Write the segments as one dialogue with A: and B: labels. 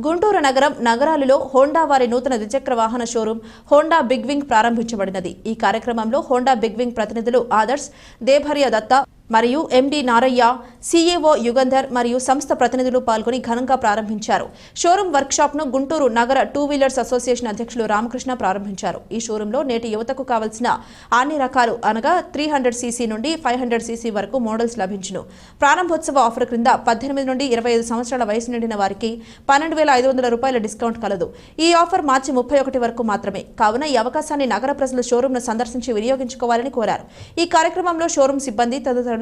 A: గుంటూరు నగరం నగరాలలో హోండా వారి నూతన ద్విచక్ర వాహన షోరూం హోండా బిగ్ వింగ్ ప్రారంభించబడినది. ఈ కార్యక్రమంలో హోండా బిగ్ వింగ్ ప్రతినిధులు ఆదర్శ్ దేభర్య దత్త మరియు ఎండి నారయ్య సీఏఓ యుగంధర్ మరియు సంస్థ ప్రతినిధులు పాల్గొని ఘనంగా ప్రారంభించారు. షోరూం వర్క్షాప్ను గుంటూరు నగర టూ వీలర్స్ అసోసియేషన్ అధ్యక్షులు రామకృష్ణ ప్రారంభించారు. ఈ షోరూంలో నేటి యువతకు కావలసిన అన్ని రకాలు అనగా త్రీ హండ్రెడ్ సీసీ నుండి ఫైవ్ హండ్రెడ్ సీసీ వరకు మోడల్స్ లభించును. ప్రారంభోత్సవ ఆఫర్ క్రింద పద్దెనిమిది నుండి ఇరవై ఐదు సంవత్సరాల వయసు నిండిన వారికి పన్నెండు వేల ఐదు వందల రూపాయల డిస్కౌంట్ కలదు. ఈ ఆఫర్ మార్చి ముప్పై ఒకటి వరకు మాత్రమే. కావున ఈ అవకాశాన్ని నగర ప్రజలు షోరూంను సందర్శించి వినియోగించుకోవాలని కోరారు. ఈ కార్యక్రమంలో షోరూం సిబ్బంది తదితరులు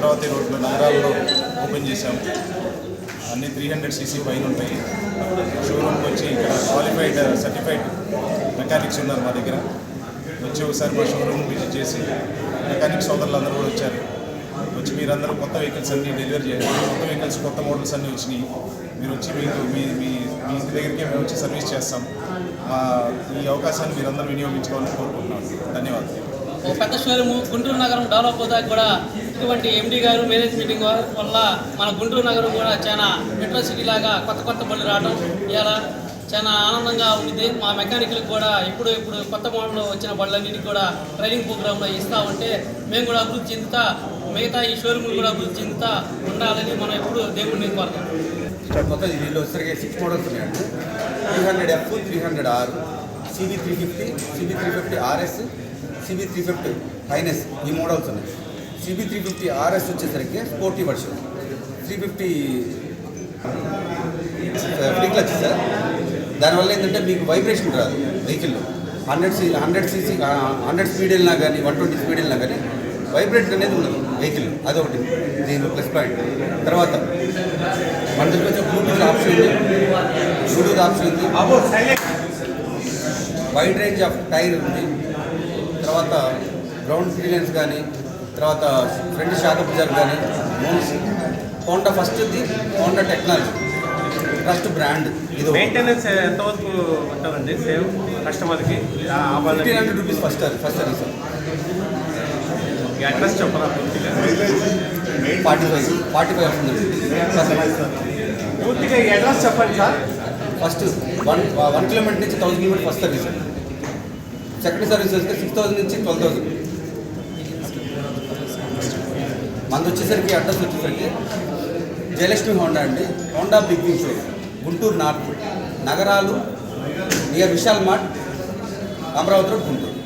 B: అమరావతి రోడ్లో నగరాల్లో ఓపెన్ చేశాం. అన్ని త్రీ హండ్రెడ్ సీసీ పైన ఉంటాయి. షోరూమ్కి వచ్చి ఇక్కడ క్వాలిఫైడ్ సర్టిఫైడ్ మెకానిక్స్ ఉన్నారు మా దగ్గర. వచ్చి ఒకసారి మా షోరూమ్ విజిట్ చేసి మెకానిక్ సోదరులు అందరూ కూడా వచ్చారు. వచ్చి మీరందరూ కొత్త వెహికల్స్ అన్నీ డెలివరీ చేయాలి. కొత్త వెహికల్స్ కొత్త మోడల్స్ అన్నీ వచ్చినాయి. మీరు వచ్చి మీకు మీ మీ మీ ఇంటి దగ్గరికే మేము వచ్చి సర్వీస్ చేస్తాం. మా ఈ అవకాశాన్ని మీరందరూ వినియోగించుకోవాలని కోరుకుంటున్నాను ధన్యవాదాలు.
C: ఒక పెద్ద షోరూమ్. గుంటూరు నగరం డెవలప్ అవుతాక కూడా ఇటువంటి ఎండీ గారు మేనేజ్ మీటింగ్ వల్ల మన గుంటూరు నగరం కూడా చాలా మెట్రో సిటీ లాగా కొత్త కొత్త బళ్ళు రావడం ఇలా చాలా ఆనందంగా ఉంది. మా మెకానిక్లకు కూడా ఇప్పుడు ఇప్పుడు కొత్త మోడల్లో వచ్చిన బళ్ళన్నిటికి కూడా ట్రైనింగ్ ప్రోగ్రాంలో ఇస్తూ ఉంటే మేము కూడా అభివృద్ధి చెందుతా మిగతా ఈ షోరూమ్లు కూడా అభివృద్ధి చెందుతా ఉండాలని మనం ఎప్పుడు దేవుడిని కోరుతాం
D: ఇక్కడ దీనిలో వచ్చేసరికి సిక్స్ మోడల్స్ ఉన్నాయండి. Three hundred F three hundred R CB three fifty CB three fifty RS CB three fifty finesse ఈ మోడల్స్ ఉన్నాయి. సిబి త్రీ ఫిఫ్టీ ఆర్ఎస్ వచ్చేసరికి sporty version. Three fifty free clutch sir. దానివల్ల ఏంటంటే మీకు vibration రాదు వెహికల్లో hundred C hundred CC hundred speed వెళ్ళినా కానీ వన్ ట్వంటీ స్పీడ్ వెళ్ళినా కానీ వైబ్రేషన్ అనేది ఉండదు వెహికల్. అదొకటి. దీని ప్లస్ పాయింట్. తర్వాత మన దగ్గర వచ్చే బ్లూటూత్ ఆప్షన్ ఉంది. బ్లూటూత్ ఆప్షన్ ఉంది. వైడ్ రేంజ్ ఆఫ్ టైర్ ఉంది. తర్వాత గ్రౌండ్ క్లియరెన్స్ కానీ తర్వాత ఫ్రంట్ షాక్ అబ్జర్వ్ కానీ హోండా ఫస్ట్ ఉంది హోండా టెక్నాలజీ ఫస్ట్ బ్రాండ్ ఇది
E: మెయింటెనెన్స్ ఎంతవరకు ఉంటుందండి సేవ్ కస్టమర్కి?
D: Fifteen hundred rupees first first service
E: address చెప్పరా
D: ఫార్టీ ఫైవ్ ఫార్టీ ఫైవ్ వస్తుంది
E: పూర్తిగా ఈ అడ్రస్ చెప్పండి sir.
D: First one one kilometre నుంచి thousand kilometre first service second service వస్తే సిక్స్ థౌసండ్ నుంచి ట్వెల్వ్ థౌసండ్ మనది వచ్చేసరికి అడ్రస్ వచ్చేసరికి జయలక్ష్మి హోండా అండి. Honda big wing show. Guntur north. నగరాలు near Vishal mart Amaravati road Guntur.